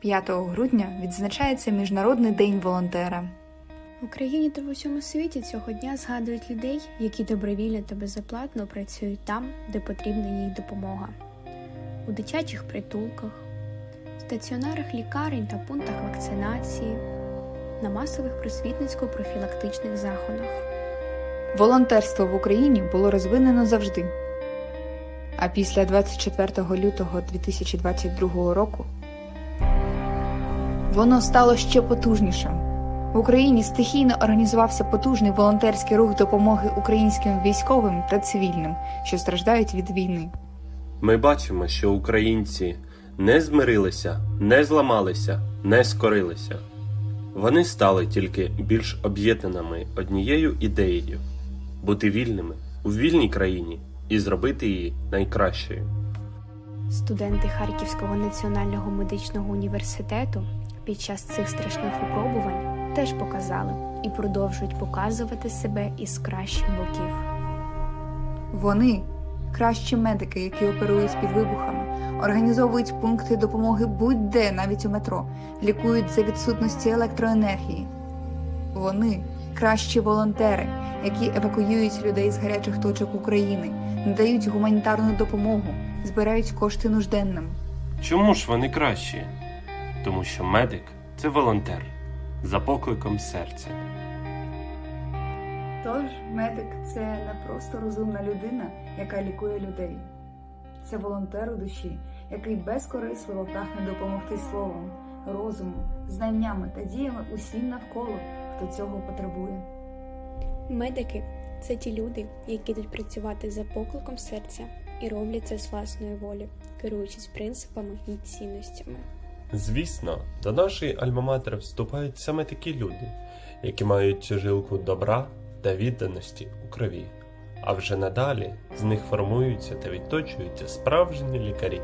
5 грудня відзначається Міжнародний день волонтера. В Україні та в усьому світі цього дня згадують людей, які добровільно та безоплатно працюють там, де потрібна їх допомога. У дитячих притулках, стаціонарах лікарень та пунктах вакцинації, на масових просвітницько-профілактичних заходах. Волонтерство в Україні було розвинено завжди. А після 24 лютого 2022 року воно стало ще потужнішим. В Україні стихійно організувався потужний волонтерський рух допомоги українським військовим та цивільним, що страждають від війни. Ми бачимо, що українці не змирилися, не зламалися, не скорилися. Вони стали тільки більш об'єднаними однією ідеєю бути вільними у вільній країні і зробити її найкращою. Студенти Харківського національного медичного університету під час цих страшних випробувань теж показали і продовжують показувати себе із кращих боків. Вони кращі медики, які оперують під вибухами, організовують пункти допомоги будь-де, навіть у метро, лікують за відсутності електроенергії. Вони кращі волонтери, які евакуюють людей з гарячих точок України, надають гуманітарну допомогу, збирають кошти нужденним. Чому ж вони кращі? Тому що медик це волонтер за покликом серця. Тож медик це не просто розумна людина, яка лікує людей. Це волонтер у душі, який безкорисливо прагне допомогти словом, розумом, знаннями та діями усім навколо, хто цього потребує. Медики це ті люди, які йдуть працювати за покликом серця і роблять це з власної волі, керуючись принципами і цінностями. Звісно, до нашої альма-матер вступають саме такі люди, які мають жилку добра та відданості у крові. А вже надалі з них формуються та відточуються справжні лікарі.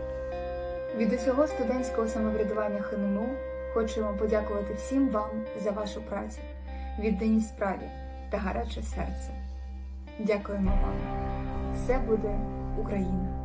Від усього студентського самоврядування ХНМУ хочемо подякувати всім вам за вашу працю, відданість справі та гаряче серце. Дякуємо вам. Все буде Україна!